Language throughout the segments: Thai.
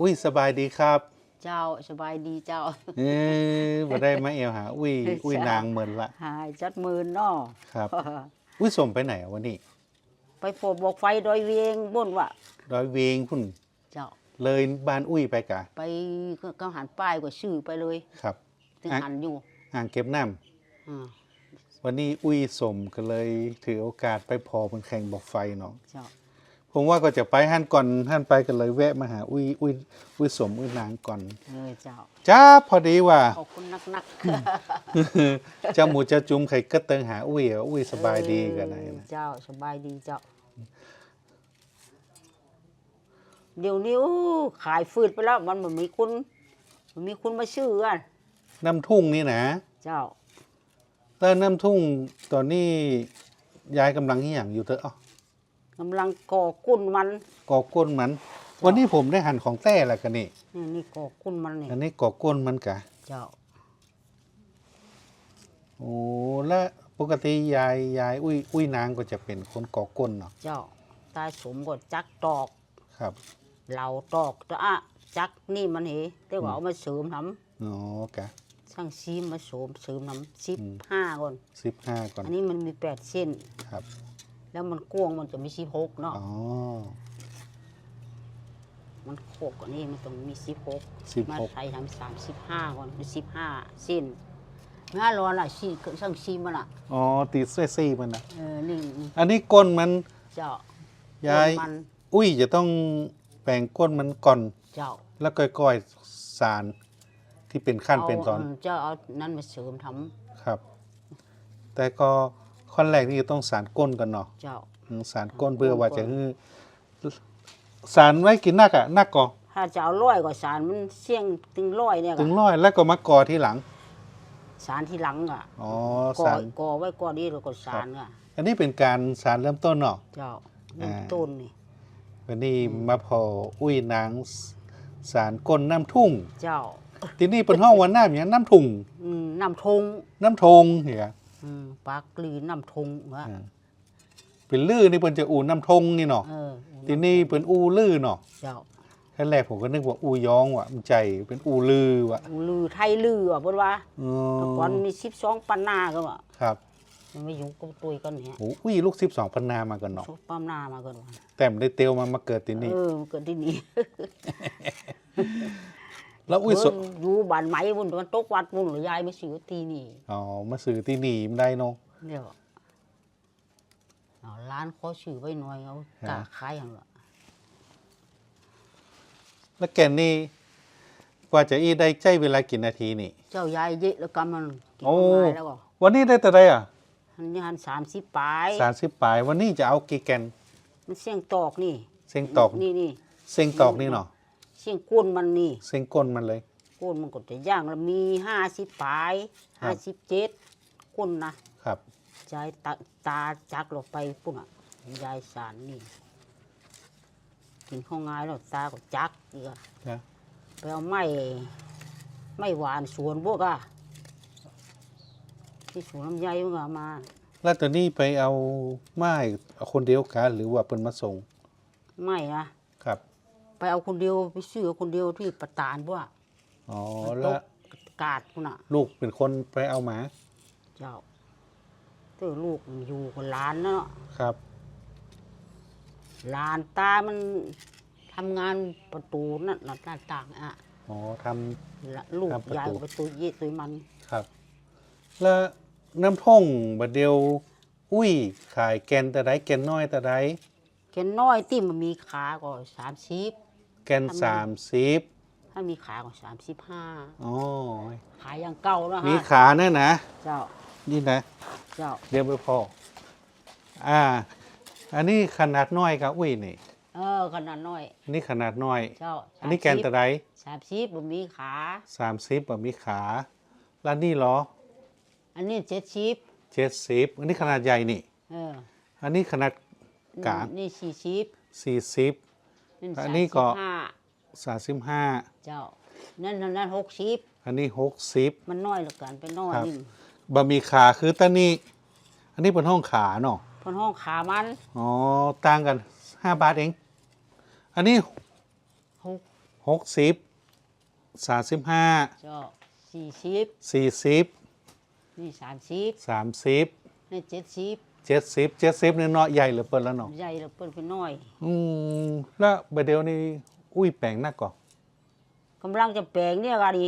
อุ้ยสบายดีครับ เจ้าสบายดีเจ้า เออบ่ได้มาเอวหา อุ้ยอุ้ยจ้ะนางเหมือนละหายจัดมือเนาะครับ อุ้ยสมไปไหนอะวันนี้ ไปโปรดบอกไฟดอยเวียงบ่นว่าดอยเวงพุ่นเจ้า เลยบ้านอุ้ยไปกะ ไปก็ก็หันป้ายก็ชื่อไปเลยครับถึงอะหันอยู่อ่างเก็บน้ำอ่าวันนี้อุ้ยสมก็เลยถือโอกาสไปพอบนแข่งบอกไฟเนาะเจ้า ผมว่าก็จะไปหันก่อนหันไปกันเลยแวะมาหาอุ้ยอุ้ยอุ้ยสมอุ้ยนางก่อนเออเจ้าจ้าพอดีว่าขอบคุณนักนักเจ้าหมูเจ้าจุ้มไข่ก็เติงหาอุ้ยอะอุ้ยสบายดีกันไหนเออนะเจ้าสบายดีเจ้า เดี๋ยวนี้อู้ขายฟืดไปแล้ว มันมันมีคุณมันมีคุณมาชื่อกันน้ำทุ่งนี่นะเจ้าแล้วน้ำทุ่งตอนนี้ยายกำลังที่อย่างอยู่เถอะอ้อ กำลังก่อกุ้นมันกอก้นมัน วันนี้ผมได้หั่นของแต้แล้วกันนี่นี่นี่ก่อกุ้นมันนี่อันนี้กอก้นมันกะเจ้าโอ้แล้วปกติยายยายอุ้ยอุ้ยนางก็จะเป็นคนกอก้นเนาะเจ้าตายสมก็จักตอกครับเหล่าตอกตะอะจักนี่มันเหแต่ว่าเอามาเสริมทอ๋อกะำสร้างซีมมาเสริมเสริมทำสิบอืมห้าก่อนสิบห้าก่อนอันนี้มันมีแปดเส้นครับ แล้วมันกวงมันจะมีสิบหกเนาะอ๋อมันโคกอันนี้มันต้องมีสิบหกสิบมาหกใส่ทำสามสิบห้าก่อนสิบห้าเส้นห้าร้อนละสี่สร้างซีมันอะอ๋อตีเสื้อซี่มันนะเออนี่นี่อันนี้ก้นมันเจ้ายายมันอุ้ยจะต้องแปลงก้นมันก่อนเจ้าแล้วก้อยๆสารที่เป็นขั้นเป็นตอนาเจ้าเอานั้นมาเสริมทครับ แต่ก็ ขั้นแรกนี่ต้องสารก้นกันเนาะำเจ้า อืมสารก้นเพื่อว่าจะให้สารไว้กินนักอะนักก่อถ้าจะเอาร้อยกว่าสารมันเสี่ยงถึงร้อยเนี่ยถึก็งร้อยแล้วก็มากอที่หลัง สารที่หลังอะอ๋อก่อสาร ก่อไว้ก่อนนี้แล้วก็สารอะอันนี้เป็นการสารเริ่มต้นเนาะ เจ้าอ่าเริ่มต้นนี่วันนี้มาพออุ้ยนางสารก้นน้ำทุ่ง เจ้า ทีนี่เป็นห้องวันน้ำอย่างน้ำทุ่ง อืมน้ำทงน้ำทงเหีย อืมปากกลีน้ำทงวะอ่าเป็นลือนี่เป็นจะอูน้ำทงนี่เนาะเออทีนี่เป็นอูลือเนาะเจ้าขั้นแรกผมก็นึกว่าอูยองว่ะมันใจเป็นอูลือว่ะลือไทยลืออะเพิ่นว่าอ๋อแต่ก่อนมีสิบสองปันนาก็ว่าครับมันไม่ยุ่งกับตุยกันเนี่ยโอ้อุ้ยลูกสิบสองพันนามากันเนาะชกปั้มนามากันว่าแต่มได้เตียวมามาเกิดที่นี่เออมันเกิดที่นี่ แล้วอุ้ยสเพิ่นอยู่บ้านไหมบุญมันตกวัดบุญหรือยายไม่ซื้อตีนี่อ๋อมาซื้อที่นี่มันได้เนาะเดี๋ยวเอาร้านขอชื่อไว้หน่อยเอาฮะกาขายอย่างละแล้วแกนนี่กว่าจะอีได้ใจเวลากี่นาทีนี่ เจ้ายายเยอะแล้วกันมันกินโอ้ง่ายแล้วก็วันนี้ได้แต่ใดอะอันนี้หันสามสิบปลายสามสิบปลายวันนี้จะเอากี่แกนมันเสียงตอกนี่ เส้งตอกนี่นี่เส้งตอกนี่เนาะ เสียงก้นมันนี่เส้งก้นมันเลย ก้นมันก็จะย่างแล้วมีห้าสิบปลายครัห้าบ สิบเจ็ดก้นนะครับยายตาตาจักลงไปปุ่นอะยายสารนี่ กินข้าวงายแล้วตาก็จักอีกอะนะไปเอาไม้ไม้หวานสวนพวกอะที่สวนลำไยมันก็เอามาแล้วตอนนี้ไปเอาไม้เอาคนเดียวกันหรือว่าเป็นมาส่งไม่นะ ครับ ไปเอาคนเดียวไปซื้อเอาคนเดียวที่ประตานพวกอ๋อมันตแล้วกกาดพุ่นอะ ลูกเป็นคนไปเอาหมาเจ้าเต้อลูกมันอยู่กับหลานเนาะครับ หลานตามันทำงานประตูนั่นหน้าต่างอะอ๋อทำละลูกทำประตูยายประตูเยตุยมันครับ แล้วน้ำท่งบัดเดียว อุ้ย ขายแกนแต่ใดแกนน้อยแต่ใดแค่น้อยที่มันมีขาก็สามสิบ แกนสามสิบถ้ามีขาก็สามสิบห้าอ๋อขายอย่างเก่าแล้วมีฮะขาเนี่ยนะ เจ้า นี่นะ เจ้า เดี๋ยวไปพอ อ่า อันนี้ขนาดน้อยครับอุ้ยนี่ เออ ขนาดน้อยอันนี้ขนาดน้อย เจ้า อันนี้แกนแต่ใดสามสิบบ่มีขาสามสิบแบบมีขา แล้วนี่เหรอ อันนี้เจ็ดสิบเจ็ดสิบอันนี้ขนาดใหญ่นี่ เออ อันนี้ขนาดกลาง นี่สี่สิบสี่สิบ อันนี้ก็ห้าสามสิบห้าเจ้า นั่นนั่นนั่นหกสิบอันนี้หกสิบ มันน้อยเหลือเกินไปน้อยครับนึงบะหมี่ขาคือตอนนี้อันนี้เป็นห้องขาเนาะเพนห้องขามันอ๋อต่างกันห้าบาทเอง อันนี้หกหกสิบสามสิบห้าเจ้าสี่สิบสี่สิบนี่สามสิบสามสิบนี่เจ็ดสิบ เจ็ดสิบเจ็ดสิบเนี่ยเนาะใหญ่เหลือเปิดแล้วเนาะใหญ่แล้วเปิ้นไปน้อยอืมแล้วบดเดียวนี่อุ้ยแปลงนักก่อนกำลังจะแปลงเนี่ยก็ดี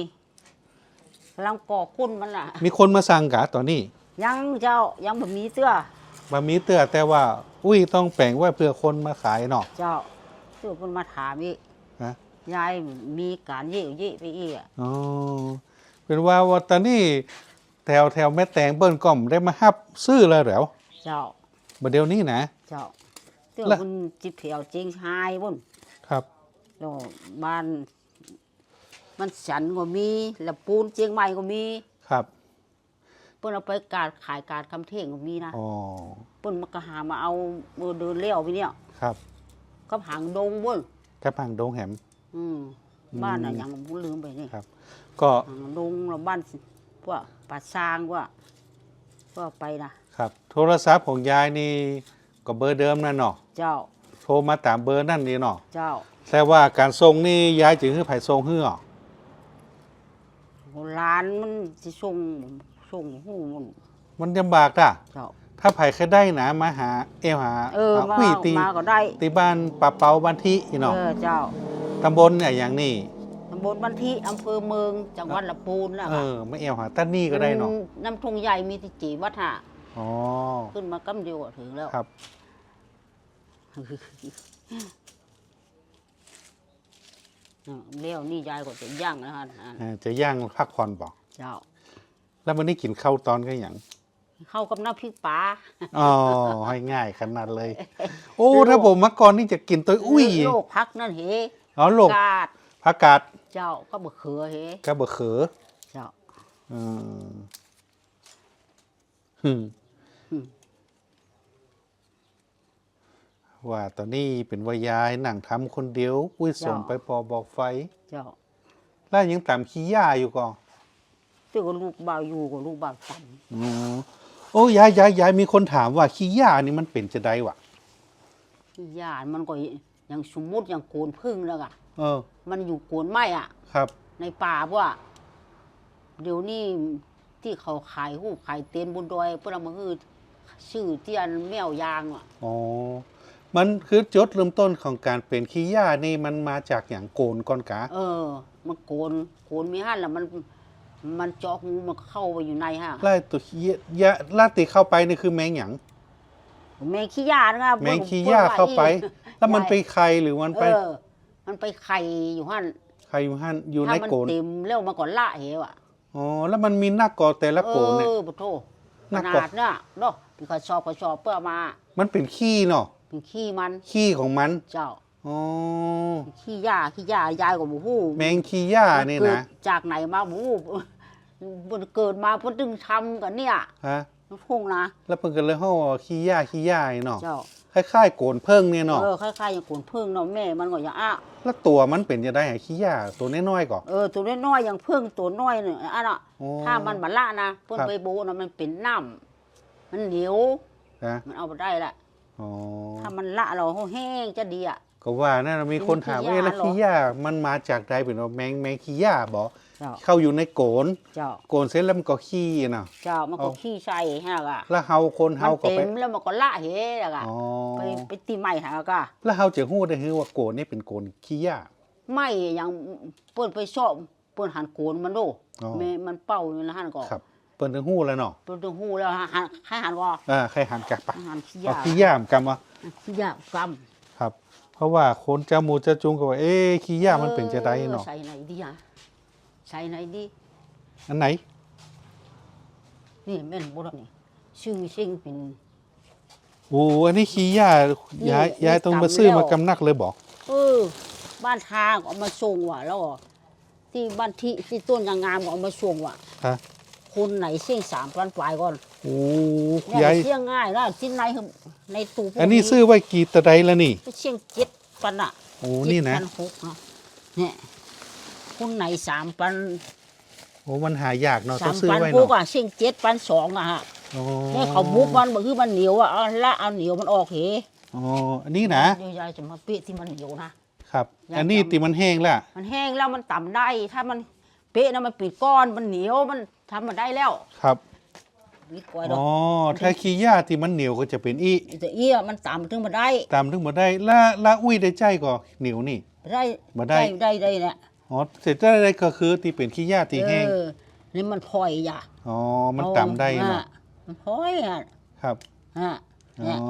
กำลังก่อคุ้นมันล่ะ มีคนมาสั่งกะตอนนี้ยังเจ้ายังบ่มีเสื้อบะมีเตือแต่ว่า อุ้ยต้องแปลงไว้เพื่อคนมาขายเนาะ เจ้าเสื้อเพิ่นมาถามอีกฮะ ยายมีการเยี่ยวยี่ไปอีกอะอ๋อเป็นว่าว่าตอนนี้แถวแถวแม่แตงเบิ้ลก่อมได้มาฮับซื้อแล้วเหรอ เจ้าบดเดียวนี้นะ เจ้าเสื้อแล้วมันจิเผียวจริงหายบ่นครับแล้วบ้านมันสันก็มีแล้วปูนเจียงใหม่ก็มีครับเพิ่นเอาไปการขายการคำเท่งก็มีนะอ๋อเพิ่นมาก็หามาเอาเออเดินเลี้ยวไปเนี่ยครับก็หางดงบ่นกระพังดงแหมอืมบ้านน่ะยังบ่ลืมไปนี่ครับ ก็หางดงแล้วบ้านพวกป่าซางว่าก็ไปนะ ครับ โทรศัพท์ของยายนี่ก็เบอร์เดิมนั่นเนาะเจ้า โทรมาตามเบอร์นั่นนี่เนาะเจ้าแต่ว่าการส่งนี่ยายจึงให้ไผส่งให้หรอโบราณมันสิส่งส่งหูมันมันลำบากจ้ะเจ้า ถ้าไผเคยได้นะมาหา เอวหาเออหามาคุยตี มาก็ได้ ตีบ้านปะเปาบ้านที่อีเนาะเออเจ้าตำบลเนี่ยอย่างนี้ตำบลบันทิอำเภอเมืองจังหวัดลำพูนนะเออไม่เอวหาตั้นนี่ก็ได้เนาะน้ำทงใหญ่มีที่จีวัดหะ อ๋อ ขึ้นมากำเดียวก็ถึงแล้วครับ เลี้ยวนี่ยายก็จะย่างนะฮะอ่าเออจะย่างพักผ่อนบอกเจ้า แล้ววันนี้กินข้าวตอนก็อย่างเข้ากับน้ำพริกปลาอ๋อให้ง่ายขนาดเลย โอ้ ถ้าผมมาก่อนนี่จะกินตัวอุ้ยโลกพักนั่นเหอ๋อโลกกาดผักกาดเจ้าก็บะเขือเหกระเบอเขือเจ้า อืมฮึ่มอืม ว่าตอนนี้เป็นวายายหนังทำคนเดียวอุ้ยส่งไปปอบอกไฟ เจ้า แล้วยังตามขี้ย่าอยู่ก่อนเจ้าก็ลูกบ่าวอยู่กับลูกบ่าวตันอืมโอ้ยายยายยายมีคนถามว่าขี้ย่านี่มันเป็นจะได้วะที่ญาติมันก็อย่างสมมุติอย่างโกนพึ่งแล้วอะเออ มันอยู่โกนไม้อะครับ ในป่าว่า เดี๋ยวนี้ที่เขาขายหูขายเต็นท์บนดอยเพื่อเอามาคือ ชื่อเตียนแมวยางอะอ๋อ มันคือจุดเริ่มต้นของการเป็นขี้ย่านี่มันมาจากอย่างโกนก่อนกะเออ มันโกนโกนมีหันแล้วมัน มันเจาะหูมันเข้าไปอยู่ในฮะไล่ตัวขี้ยาลาติเข้าไปนี่คือแมงหยังแมงขี้ยานะแมงขี้ย่าเข้าไป แล้วมันไปไข่หรือมันเอไปอมันไปไข่อยู่หันไข่อยู่หันอยู่ในถ้ามัโกนเต็มแล้วมันก็ละเหวอะอ๋อแล้วมันมีหน้ากอแต่ละโกนเนี่ยเออปะโทขน่านากลัวดเนี่ยเนาะ พี่ก็ชอบก็ชอบเพื่อมา มันเป็นขี้เนาะเป็นขี้มันขี้ของมัน เจ้าอ๋อขี้ยาขี้ยายายก็บ่ฮู้แมงขี้ย่านี่เกิดนะจากไหนมาบ่ฮู้มันเกิดมาเพิ่นถึงทำกันเนี่ยฮะมันพุ่งนะแล้วเพิ่นก็เลยเฮาว่าขี้ย่าขี้ย่านี่เนาะเจ้าคล้ายๆโกนเพิ่งเนี่ยเนาะเออคล้ายๆอย่างโกนพึ่งเนาะแม่มันก็อย่างอะแล้วตัวมันเป็นจะได้หาขี้ย่าตัวน้อยๆก่อนเออตัวน้อยๆอย่างพึ่งตัวน้อยเนี่ยอะน่ะโอ้ถ้ามันบัละนะเพิ่นครับไปโบนะมันเป็นน้ำ มันเหนียวนะมันเอาไปได้ละอ๋อถ้ามันละเราแห้งจะดีอะ ก็ว่านั่นนะมีคนถามเป็นขี้ว่าย่าแล้วเหรอขี้ย่ามันมาจากใดเป็นว่าแมงแมงขี้ย่าบ่เจ้า เข้าอยู่ในโกน เจ้า โกนเสร็จแล้วมันก็ขี้เนาะเจ้ามันก็เอา ขี้ใส่ฮะกะแล้วเฮาคนมัเฮานก็เต็ไปมแล้วมันก็ละเหแล้วกะอ๋อไปไปตีไม้หากะแล้วเฮาจะฮู้ได้คือว่าโกนนี่เป็นโกนขี้ย่าไม่อย่างเปิ้นไปชอบเปิ้นหันโกนมันดูอ๋อแม่มันเป้าอยู่นะหันก็ครับ เปิ้นถึงฮู้แล้วเนาะเปิ้นต้องฮู้แล้วหันให้หันก็อ่าใครหันกลับปะหันขี้เอายาขี้ย่ามกำวะขี้ยากรรมครับ เพราะว่าคนจะมูจะจุงก็ว่าเอ๊ะขี้ย่ามันเป็นจะได้เนาะใส่ไหนดีอะใส่ไหนดีอันไหน นี่แม่นบ่ล่ะนี่ชื่อชิงเป็นโอ้อันนี้ขี้ย่านี่ยายนี่ยายต้องมาตำซื้อแล้วมากำนักเลยบอกเออ บ้านทางก็เอามาส่งว่ะแล้วก็ที่บ้านที่ที่ต้นยางงามก็เอามาส่งว่ะฮะ คนไหนเสี่ยงสามพันปลายก่อนโอ้เนี่ยยายเสี่ยงง่ายนะที่ในในตู้พวกอันนี้ซื้อไว้กี่ตะไดแล้วนี่เสี่ยงเจ็ดพันอะโอ้นี่นะเจ็ดพันหกอะเนี่ยคนไหนสามพันโอ้มันหายากเนาะสาต้องมซื้อพันไว้พวกเนาะอะเสี่ยงเจ็ดพันสองอะฮะโอ้เนี่ยเขาบุกมันบอกคือมันเหนียวอะเอาละเอาเหนียวมันออกเหอ๋ออันนี้นะเดี๋ยวยายจะมาเปะที่มันเหนียวนะ ครับ ยายอันนี้จำตีมันแห้งแล้วมันแห้งแล้วมันต่ำได้ ถ้ามันเป๊ะนะมันปิดก้อนมันเหนียวมัน ทำมันได้แล้วครับวิกอยดอกอ๋อถ้าขี้ย่าที่มันเหนียวก็จะเป็นอีแต่เอี้ยมันต่ำถึงมาได้ ตามถึงมาได้ละละอุ้ยได้ใจก็เหนียวนี่ ได้บ่ได้ได้ได้เนี่ยอ๋อเสร็จได้ก็คือตีเป็นขี้ย่าตีแห้งเออนี่มันพลอยอย่าอ๋อมันตามได้อ่เนาะมันพลอยอะครับฮะอ๋เนี่ยอ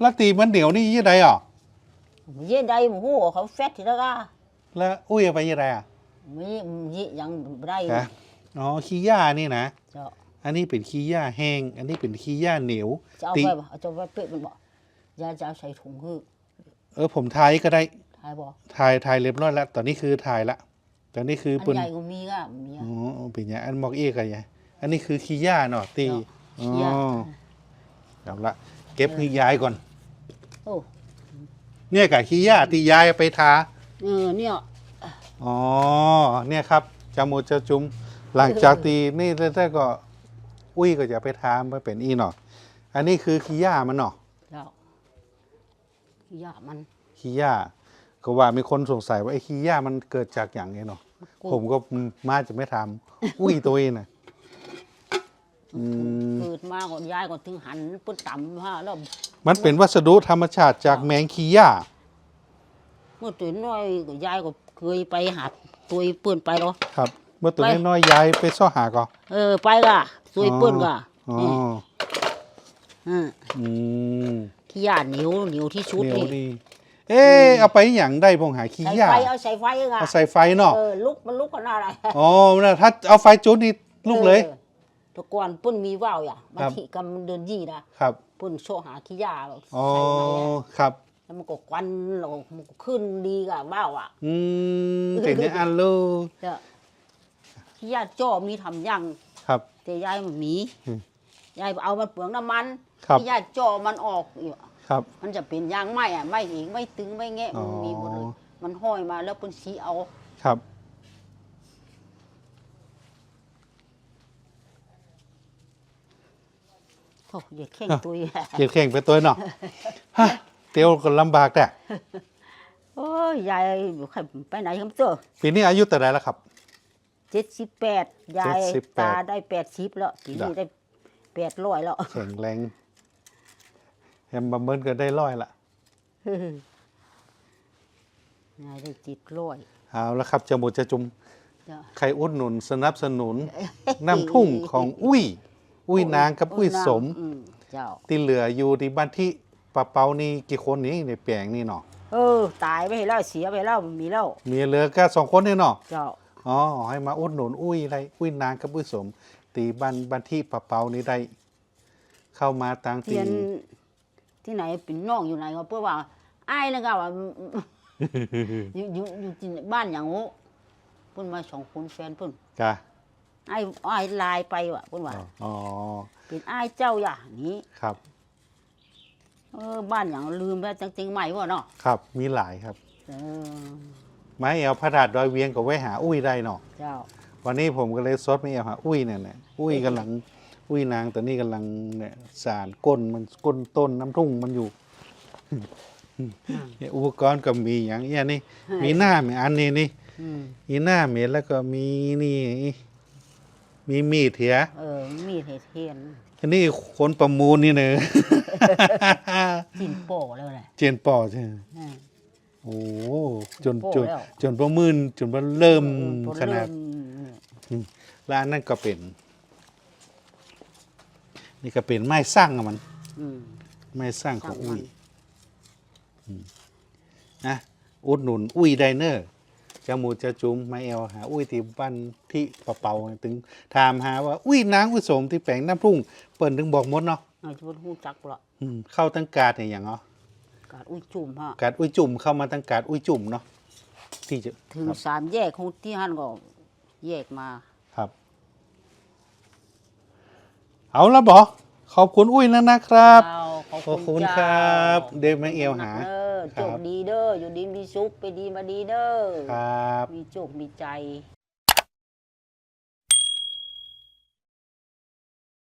แล้วตีมันเหนียวนี่ยี่ใดอะเย็นได้หมูเขาเฟตทีละก็แล้วอุ้ยเอาไปยี่ใดอะมีมียังบ่ได้ฮะ อ๋อขี้ย่านี่นะ เจ้าอันนี้เป็นขี้ย่าแห้ง อันนี้เป็นขี้ย่าเหนียว จะเอาตีไปบ่เอาจะเอาไปเป๊ะมันบ่ยาจะเอาใส่ถุงคือเออผมทายก็ได้ทายบ่ทายทายเรียบร้อยแล้วตอนนี้คือทายละตอนนี้คืออันเป็นใหญ่ก็มีก็มีอะ อ๋อเป็นไงอันบอกเอกอะไรอันนี้คือขี้ย่าเนาะตีเนาะอ๋อขี้ย่าเอาละเก็บขี้ย้ายก่อน โอ้เนี่ยกับขี้ย่าตีย้ายเอาไปทา เออเนี่ยอ๋อเนี่ยครับจามูจะจุม หลังจากตีนี่แล้วก็ อุ้ยก็จะไปทามไปเป็นอีเนาะอันนี้คือขี้ย่ามันเนาะเจ้าขี้ยามันขี้ย่าก็ว่ามีคนสงสัยว่าไอ้ขี้ย่ามันเกิดจากอย่างไงเนาะผมก็มาจะไม่ทำอุ้ยตัวเองนะอืมเกิดมาก่อนยายก็ถึงหันปื้นต่ำฮะแล้วมันเป็นวัสดุธรรมชาติจากแมงขี้ย่าเมื่อตัวน้อยก็ยายก็เคยไปหาตัวเปื้นไปหรอครับ เมื่อตัวไปน้อยๆย้ายไปซ่อหาก็เออไปก่ะตัวเปื้นก่ะอ๋อนี่อืมอืมขี้ยาเหนียวเหนียวที่ชุดเหนียวนี่ดีเอ๊ะเอาไปอย่างได้พงหาขี้ใส่ย่าไฟเอาใส่ไฟก่ะเอาใส่ไฟเนาะเออลุกมันลุกกันอะไรอ๋อนะถ้าเอาไฟจุดนี่ลูกเลยออแตะกอนปุ้นมีว่าวอย่าบางครับทีกำมันเดินยี่นะครับปุ้นโชว์หาขี้ยาแบบอ๋อใส่ไว้อะครับแล้วมันก็ควันแล้วมันก็ขึ้นดีกับว่าวอะอืมเป็นในอันลูก เจ้าขี้ยาจ้อมีทำยังครับ แต่ยายมันมีอืมยายเอามันเปลืองน้ำมันครับขี้ยาจ้อมันออกอยู่ครับ มันจะเป็นยางไหมอะไหมอีกไม่ตึงไม่แงะอ๋อมันมีหมดเลยมันห้อยมาแล้วเป็นสีเอา ครับโอ้อย่าเข่งตุย เกียดแข่งไปตัวเนาะฮะเตียวก็ลำบากแต่โอ้ยยายอยู่ใครไปไหนครับเจ้าปีนี้อายุแต่ไหนแล้วครับ เจ็ดสิบแปดยาย78ตาได้แปดสิบแล้วปีนี้จ้ะ ได้แปดร้อยแล้ว แข็งแรงแฮมบัมเบิลก็ได้ร้อยละยายได้จิตร้อยเอาละครับจะหมดจะจุมจ้ะ ใครอุดหนุนสนับสนุนน้ำทุ่งของอุ้ย อุ้ยนางกับอุ้ยสม อืเจ้า ที่เหลืออยู่ที่บ้านที่ปะเปานี่กี่คนนี้ในแปลงนี่เนาะเออ ตายไปแล้วเสียไปแล้วมีแล้วมีเหลือแค่สองคนนี่เนาะเจ้า อ๋อให้มาอุดหนุนอุ้ยไรอุ้ยนางกับอุ้ยสม ตีบ้านบ้านที่ปะเปานี่ได้ เข้ามาต่างเทีตียนที่ไหนเป็นน้องอยู่ไหนก็เพื่อว่าไอ้ายนะก็ว่า อยู่อยู่อยู่ที่บ้านอย่างโอ้เพิ่นมาสองคนแฟนเพิ่นกะไอ้ไอ้ายลายไปว่ะเพิ่นว่าอ๋อเป็นไอ้ายเจ้าอย่างนี้ครับ เออบ้านอย่างลืมแล้วจังจริงใหม่ว่ะเนาะครับ มีหลายครับ เออ ไม้เอวพระดาดดอยเวียงก็ไว้หาอุ้ยได้เนาะเจ้า วันนี้ผมก็เลยซดไม่เอาหาอุ้ยเนี่ยแหละอุ้ยกำลัง อุ้ยนางตอนนี้กำลังเนี่ยสารก้นมันก้นต้นน้ำทุ่งมันอยู่ เนี่ยอุปกรณ์ก็มีอย่างเงี้ยนี่มีหน้ามีอันนี้นี่ อืมมีหน้าเม็ดแล้วก็มีนี่ มีมีดเถีย เออ มีดให้เทียนอันนี้คนประมูลนี่เนอะกินโป้แล้วแหละเจนปอใช่ไหมอืม โอ้จนโป้จนแล้ว จนประมืนจนมันเริ่มเออพอขนาดเริ่มแล้วอันนั้นก็เป็น นี่ก็เป็นไม้สร้างอะมัน อืม ไม้สร้างของสร้างมันอุ้ยอืมนะอุดหนุนอุ้ยไดเนอร์จะหมูจะจุ้มไม้เอลหา อุ้ยที่บ้านที่ปะเปาถึงถามหาว่าอุ้ยนางอุ้ยสมที่แปลงน้ำพุ่งเปิ่นถึงบอกหมดเนาะเอาจะพูดหูจักปะละอืมเข้าตั้งกาดเนี่ยอย่างเนาะ กาดอุ้ยจุ่มฮะกาดอุ้ยจุ่มเข้ามาตั้งกาดอุ้ยจุ่มเนาะที่จะถึงครับสามแยกของที่หันก็แยกมา ครับ เอาละบอขอบคุณอุ้ยนะนะครับเจ้าขอบขอบคุคุณณครับเจ้าเดี๋ยวมาเอวหา เออครัโจบกดีเด้ออยู่ดีมีสุขไปดีมาดีเด้อครับ มีโจกมีใจ